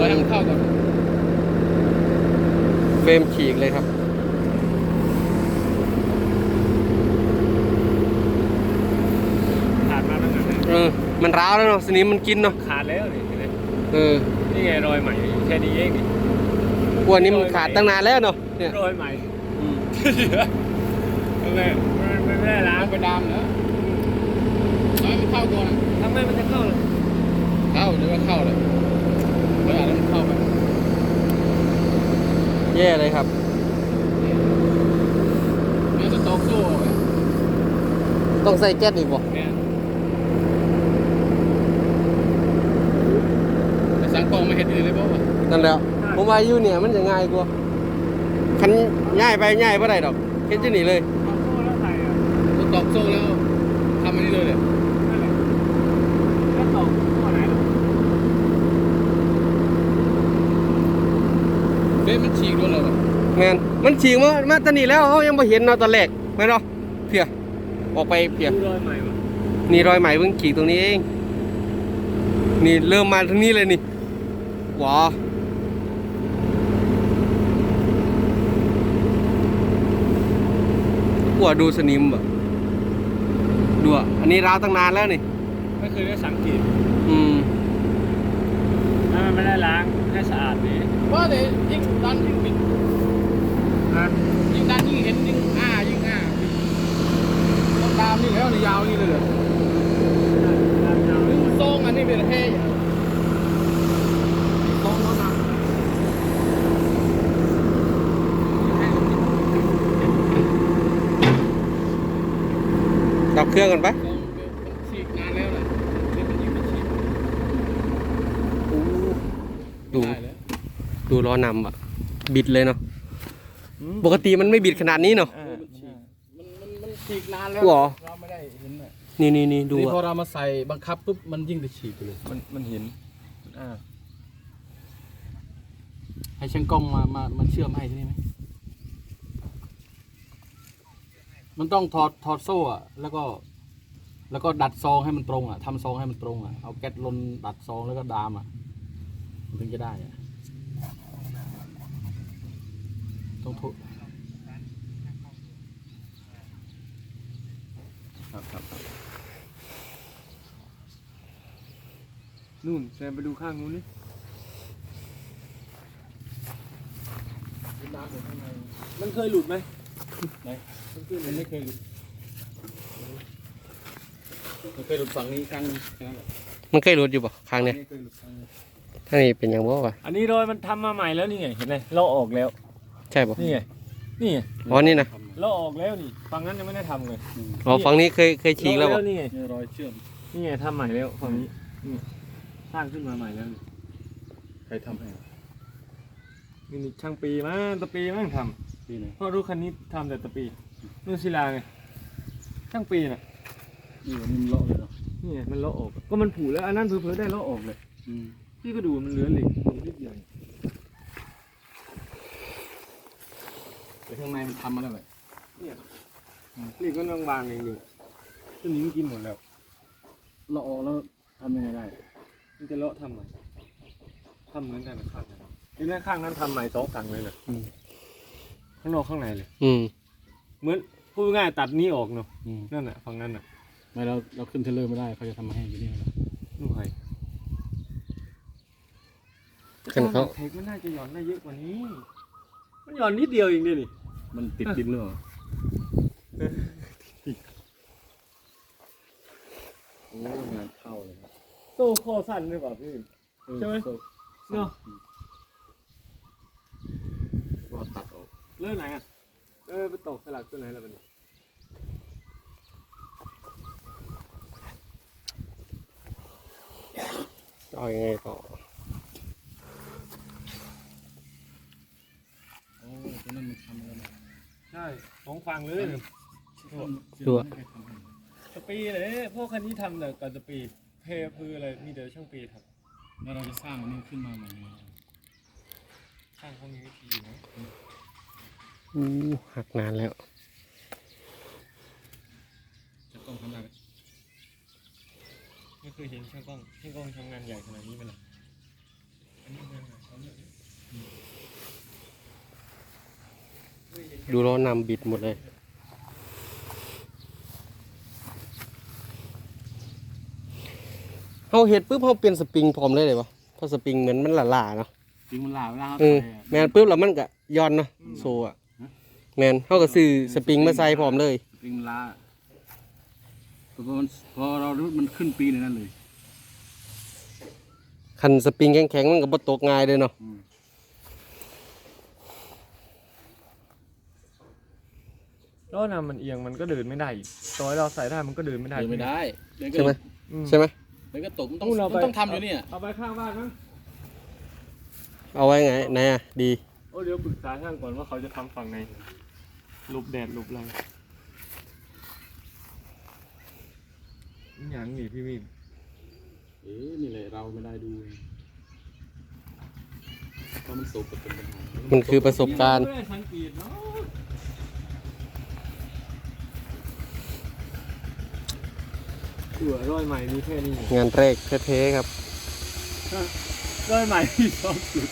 เราให้มันเข้าก่อนเฟรมฉีกเลยครับขาดมาตั้งนานแล้วเออมันร้าวแล้วเนาะสนิมมันกินเนาะขาดแล้วนี่เห็นไหมเออนี่ไงรอยใหม่อยู่แค่นี้เองนี่กลัวนี้มันขาดตั้งนานแล้วเนาะเนี่ยรอยใหม่อืมทำไมมันไม่ได้ล้างล้างไปดามแล้วเราให้มันเข้าก่อนนะทำไมมันจะเข้าล่ะเข้าหรือว่าเข้าเลย เราอยากให้มันเข้าไปแย่เลยครับเดี๋ยวจะตอกโซ่ออกไปต้องใส่แก๊สอีกบ่เนี่ยแต่สั่งกล่องมาเห็ดดีเลยบอกว่านั่นแหล้วผมว่าอยู่เนี่ยมันจะง่ายกว่าคันง่ายไปง่ายบ่ได้ดอกเฮ็ดจะหนีเลยเอาโซ่แล้วใส่อะต้องตอกโซ่แล้วทำอันนี้เลยเนี่ย นั่นแหละแล้วตอกข้อไหนล่ะ เฟซ มันฉีกด้วยเหรอวะแมนมันฉีกมามาตอนนี้แล้วเขายังบ่เห็นเนาะตอนแรกแม่นเนาะเพียออกไปเพียดูรอยใหม่มานี่รอยไหมเพิ่งฉีกตรงนี้เองนี่เริ่มมาทางนี้เลยนี่ว้าหัวดูสนิมบ่ดูอะ อันนี้ราวตั้งนานแล้วนี่ ไม่เคยได้สังเกต อืมถ้า มันไม่ได้ล้างให้สะอาดนี่ว่าแต่ยิ่งดันยิ่งปิดอะยิ่งดันยิ่งเห็นยิ่งอ้ายิ่งอ้าต้องตามนี่แล้วนี่ยาวนี่เลยเหรอล้างยาวนี่มันทรงอันนี้เป็นแค่ทรงเขานะดับเครื่องกันไปทรงมันฉีกนานแล้วเลยนี่มันยิ่งมันฉีก ดูได้แล้วดูล้อนำอะ บิดเลยเนาะอืมปกติมันไม่บิดขนาดนี้เนาะอ่ามันฉีกมันมันมันฉีกนานแล้วหรอเราไม่ได้เห็นเลยนี่นี่นี่ดูนี่พออะเรามาใส่บังคับปุ๊บมันยิ่งจะฉีกไปเลยมันมันเห็นอ่าให้ช่างกล้องมามามาเชื่อมให้ที่นี่ไหมมันต้องถอดถอดโซ่อะแล้วก็ แล้วก็ดัดซองให้มันตรงอะทำซองให้มันตรงอะเอาแก๊สลนดัดซองแล้วก็ดามอะ มันถึงจะได้อะต้องทุครับครับครับนู่นแซมไปดูข้างนู้นนี่มันเคยหลุดไหมไหนมันไม่เคยหลุดมันเคยหลุดฝั่งนี้ครั้งนึงแค่นั้นแหละมันเคยหลุดอยู่ป่ะครั้งเนี้ย ไม่เคยหลุดฝั่งนี้ ท่านี่เป็นอย่างบ่วะอันนี้รอยมันทำมาใหม่แล้วนี่ไงเห็นไหมลอกออกแล้ว ใช่ป่ะนี่ไงนี่ไงอ๋อนี่นะลอกออกแล้วนี่ฝั่งนั้นยังไม่ได้ทำเลยอืมอ๋อฝั่งนี้เคยเคยฉีกแล้วลป่ะอกนี่ไงนี่รอยเชื่อมนี่ไงทำใหม่แล้วฝั่งนี้นี่สร้างขึ้นมาใหม่แล้วนี่ใครทำให้นี่นี่ช่างปีมั้งตะปีมั้งทปีไหนำเพราะรู้คันนี้ทำแต่ตะปีนู่นศิลาไงช่างปีน่ะนี่มันเลาะเลยเนาะนี่ไงมันลอกออก ก็มันผุแล้วอันนั้นเพิ่ได้ลอกออกเลย อืม พี่ก็ดูมันเหลือเหล็กตรงนิดเดียวเองแต่ข้างในมันทำมาแล้วแหละเนี่ยเหล็กมันบางๆเองอยู่ตัวนี้มันกินหมดแล้วเลาะออกแล้วทำยังไงได้ มันจะเลาะทำใหม่ทำเหมือนกันนะข้างนั้นทีนั้นข้างนั้นทำใหม่สองฝั่งเลยนะอืมข้างนอกข้างในเลย อืมเหมือนพูดง่ายๆตัดนี้ออกเนาะอืมนั่นน่ะฝั่งนั้นน่ะ ไม่เราเราขึ้นเทรลเลอร์ไม่ได้เขาจะทำมาให้อยู่นี่แล้ว นู่นไง กันเขาเทคมันน่าจะหย่อนได้เยอะกว่านี้ มันหย่อนนิดเดียวเองเนี่ยนี่ มันติดดินหรือเปล่าโอ้งานเข้าเลยครับโซ่คอสั้นหรือเปล่าพี่เออใช่ไหมโซ่เนาะก็ตัดออกเลื่อนไหนอะเออไปตกสลักตัวไหนล่ะมันเอายังไงต่อโอ้ตัวนั้นมันทำอะไรนะ ใช่สองฝั่งเลยเนี่ยดูอะสปีเลยพวกคันนี้ทำแต่กับสปีเพย์พืออะไรมีแต่ช่างปีทแล้วเราจะสร้างอันนี้ขึ้นมาใหม่ยังไงำช่างเขามีวิธีอยู่นะอู้หักนานแล้วจะต้องทำอะไรไม่เคยเห็นช่างกล้องช่างกล้องทำงานใหญ่ขนาดนี้ไหมล่ะอันนี้งานไหน ดูล้อนำบิดหมดเลยเฮาเฮ็ดปุ๊บเฮาเปลี่ยนสปริงพร้อมเลยเลยปะเพราะสปริงเหมือนมันหล่าๆเนาะจริงมันลาเวลาเขาเออใส่อะแมนปุ๊บแล้วมันก็ย้อนเนาะโซอะแมนเฮาก็ซื้อสปริงมาใส่พร้อมเลยจริงมันลาพอมันพอเรารู้มันขึ้นปีในนั้นเลยคันสปริงแข็งๆมันก็บ่ตกง่ายเลยเนาะ อืมล้อนำมันเอียงมันก็เดินไม่ได้อีกต่อให้เราใส่ได้มันก็เดินไม่ได้เดินไม่ได้เดินก็ใช่ไหมอืม ใช่ไหมเดินก็ตกมันต้องนู่นเรามันไปต้องทำอยู่เนี่ย เอาไปข้างบ้านมั้งเอาไว้ไงไหนอะดี โอ้เดี๋ยวปรึกษาช่างก่อนว่าเขาจะทำฝั่งไหนหลบแดดหลบอะไรอย่างนี้พี่วิมเอ๊ะนี่แหละเราไม่ได้ดูเพราะมันตกก็เป็นปัญหามันคือประสบการณ์ ไม่ได้สังเกตเนาะ เผื่อร้อยใหม่มีแค่นี้งานแรกเท่ๆครับ ร้อยใหม่มีสองจุด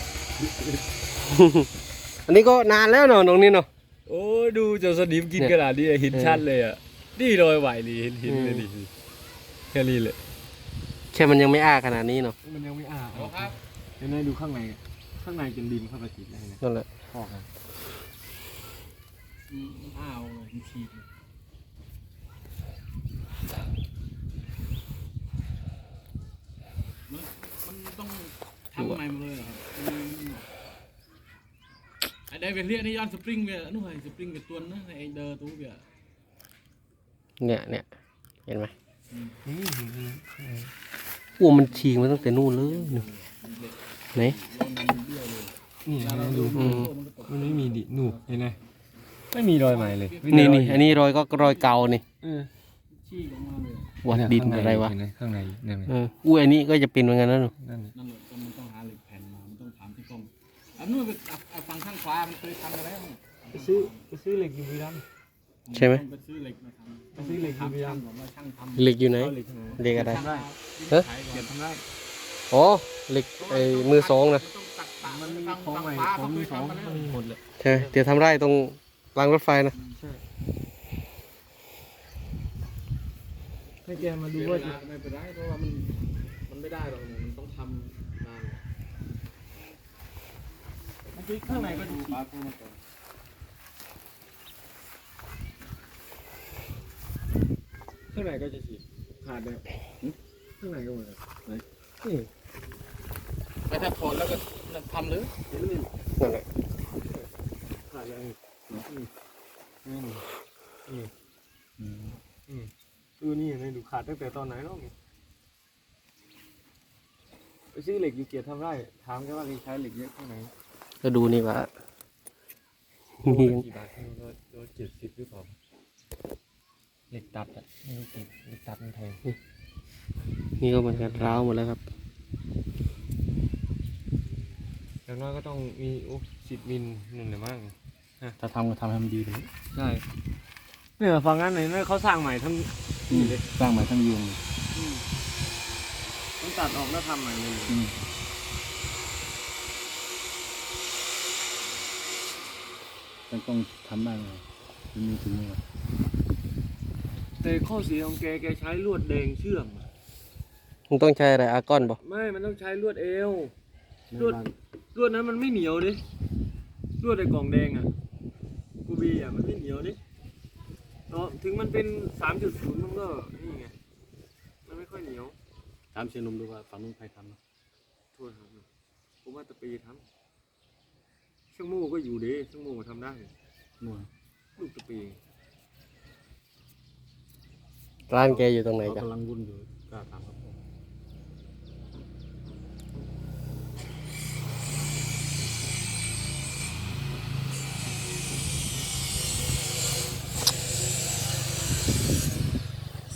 อันนี้ก็นานแล้วเนาะน้องนี่เนาะ โอ้ดูเจ้าสนิมกินเนี่ยขนาดนี้เห็นเออชัดเลยอะ นี่รอยไหวเลยเห็นเห็นเลยอืดิมแค่นี้เลยแค่มันยังไม่อ้าขนาดนี้เนาะมันยังไม่อ้าเอาครับเห็นไหมดูข้างในอะข้างในเป็นดินเข้าไปติดแล้วเห็นไหมนั่นแหละพอกนะอืมมันอ้าวเลยมันฉีกเลยมันมันต้องทำใหม่หมดเลยเหรอครับมัน ไอ้ได้เป็นเรียกนี่ย้อนสปริงเวียนู่นไงสปริงกับตัวนั้นไอ้เดอร์ตัวเวียเนี่ยเนี่ยเห็นไหมนี่โอ้มันฉีกมาตั้งแต่นู่นเลยนี่ไหน นี่นะดูอืม มันไม่มีดิหนูเห็นไหมไม่มีรอยใหม่เลยนี่นี่อันนี้รอยก็รอยเก่านี่เออฉีกออกมาเลยวัดดินอะไรวะเห็นไหมข้างในนั่นไงเอออุ้ยอันนี้ก็จะเป็นเหมือนกันนะหนูนั่นนั่น นนู้นไปเอาเอาฝั่งข้างขวา มันเคยทำมาแล้วไปซื้อไปซื้อเหล็กอยู่บุรีรัมย์ใช่ไหมต้องไปซื้อเหล็กมาทำไปซื้อเหล็กถามอยู่ช่างยังก่อนว่าช่างทำเหล็กอยู่ไหนเอาเหล็กไหนเหล็กอะไรช่างเอ๊ะ ขายก่อนเก็บทำได้ อ๋อ เหล็กไอ้มือสองนะมันต้องตัดปะมันมีฝั่ของใหม่ฝั่ของมือสองเขามันเคยทำมาแล้วมีหมดเลย ใช่เดี๋ยวทำไร่ตรงรางรถไฟนะ ใช่ให้แกมาดูเสียว่าเวลาไม่เป็นไรเพราะว่ามันมันไม่ได้หรอกเนี่ยมันต้องทำ นานข้างในก็ดูดูปาคมาก่อนข้างในก็จะฉีดขาดเลยข้างในก็หมือนกันไหนนี่ไปถ้าถอดแล้วก็ทำเลยเห็นไหมนั่นแหละขาดเลยนี่นี่นี่นี่อืมดูนี่เห็นไหมดูขาดตั้งแต่ตอนไหนแล้วนี่ไปซื้อเหล็กอยู่เกียรติทำไร่ถามแกว่าใช้เหล็กเยอะข้างไหน ก็ดูนี่ว่าโลนี่ละกี่บาทไม่รู้ว่าโลเจ็ดสิบหรือเปล่าเหล็กตัดอะไม่รู้กี่เหล็กตัดมันแพงนี่ก็เหมือนกันร้าวหมดแล้วครับอย่างน้อยก็ต้องมีโอ้สิบมิลนั่นแหละมั้งถ้าทำก็ทำให้มันดีเลยใช่เนี่ยฟังงั้นไหนนั่นเขาสร้างใหม่ทั้งนี่เลยสร้างใหม่ทั้งยวงเลยต้องตัดออกแล้วทำใหม่เลย อืมมันต้องทำได้ไงมันมีถึงมือแต่ข้อเสียของแกแกใช้ลวดแดงเชื่อมอะมึงต้องใช้อะไรอาร์กอนบ่ไม่มันต้องใช้ลวดเอว ลวด ลวดนั้นมันไม่เหนียวดิลวดไอ้กล่องแดงอะกูบีอะมันไม่เหนียวดิเนาะถึงมันเป็นสามจุดศูนย์มันก็นี่ไงมันไม่ค่อยเหนียวถามเชยนนมดูว่าฝั่งนู้นใครทำนะโทษครับผมว่าตะปีทำ ช่างโม่ก็อยู่ดิช่างโม่ก็ทำได้นู่นลูกตะปีร้านแกอยู่ตรงไหนเขากันกำลังวุ่นอยู่กล้าถามครับผม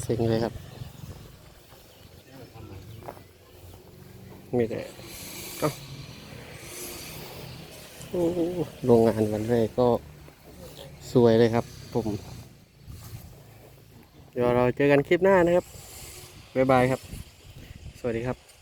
เซ็งเลยครับไม่ได้เอ้าโอ้โห โรงงานวันแรกก็สวยเลยครับผม เดี๋ยวเราเจอกันคลิปหน้านะครับ บ๊ายบายครับ สวัสดีครับ